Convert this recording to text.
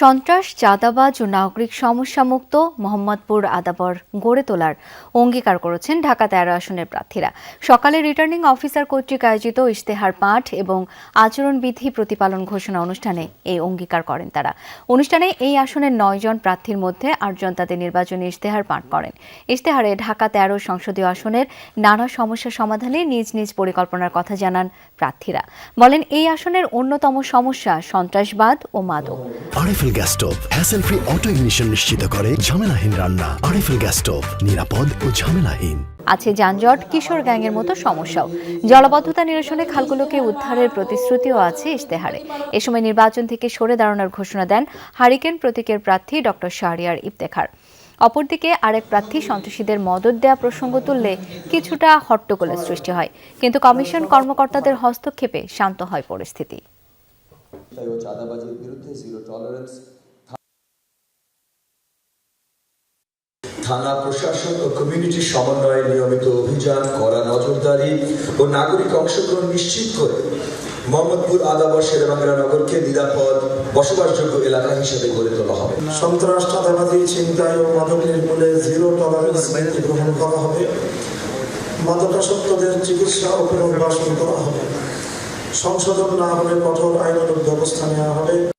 সন্ত্রাস, চাঁদাবাজ ও নাগরিক সমস্যামুক্ত মোহাম্মদপুর আদাবর গড়ে তোলার অঙ্গীকার করেছেন ঢাকা তেরো আসনের প্রার্থীরা। সকালে রিটার্নিং অফিসার কর্তৃক আয়োজিত ইশতেহার পাঠ এবং আচরণবিধি প্রতিপালন ঘোষণা অনুষ্ঠানে এই অঙ্গীকার করেন তারা। অনুষ্ঠানে এই আসনের নয় জন প্রার্থীর মধ্যে আটজন তাদের নির্বাচনী ইশতেহার পাঠ করেন। ইশতেহারে ঢাকা তেরো সংসদীয় আসনের নানা সমস্যা সমাধানে নিজ নিজ পরিকল্পনার কথা জানান প্রার্থীরা। বলেন, এই আসনের অন্যতম সমস্যা সন্ত্রাসবাদ ও মাদক। RFL gas stove hassle free auto ignition নিশ্চিত করে ঝামেলাহীন রান্না। আরএফএল গ্যাস স্টোভ নিরাপদ ও ঝামেলাহীন। আছে যানজট, কিশোর গ্যাংয়ের মতো সমস্যাও। জলবদ্ধতা নিরসনে খালগুলোকে উদ্ধারের প্রতিশ্রুতিও আছে ইশতেহারে। এ সময় নির্বাচন থেকে সরে দাঁড়ানোর ঘোষণা দেন হারিকেন প্রতীকের প্রার্থী ডক্টর শাহরিয়ার ইফতেখার। অপরদিকে আরেক প্রার্থী সন্ত্রাসীদের মদত দেয়া প্রসঙ্গ তুললে কিছুটা হট্টগোলের সৃষ্টি হয়। কিন্তু কমিশন কর্মকর্তাদের হস্তক্ষেপে শান্ত হয় পরিস্থিতি। তাই ও চাঁদাবাজির বিরুদ্ধে জিরো টলারেন্স থানা প্রশাসন ও কমিউনিটির সমন্বয়ে নিয়মিত অভিযান কড়া নজরদারি ও নাগরিক অংশগ্রহণ নিশ্চিত করে মোহাম্মদপুর আদাবর শেরেবাংলা নগরকে নিরাপদ বসবাসযোগ্য এলাকা হিসেবে গড়ে তোলা হবে। সন্ত্রাস, চাঁদাবাজি, ছিনতাই ও মাদক নির্মূলে জিরো টলারেন্স নীতি গ্রহণ করা হবে। মাদকাসক্তদের চিকিৎসা ও পুনর্বাসন করা হবে। সংশোধন না হলে কঠোর আইনগত ব্যবস্থা নেওয়া হবে।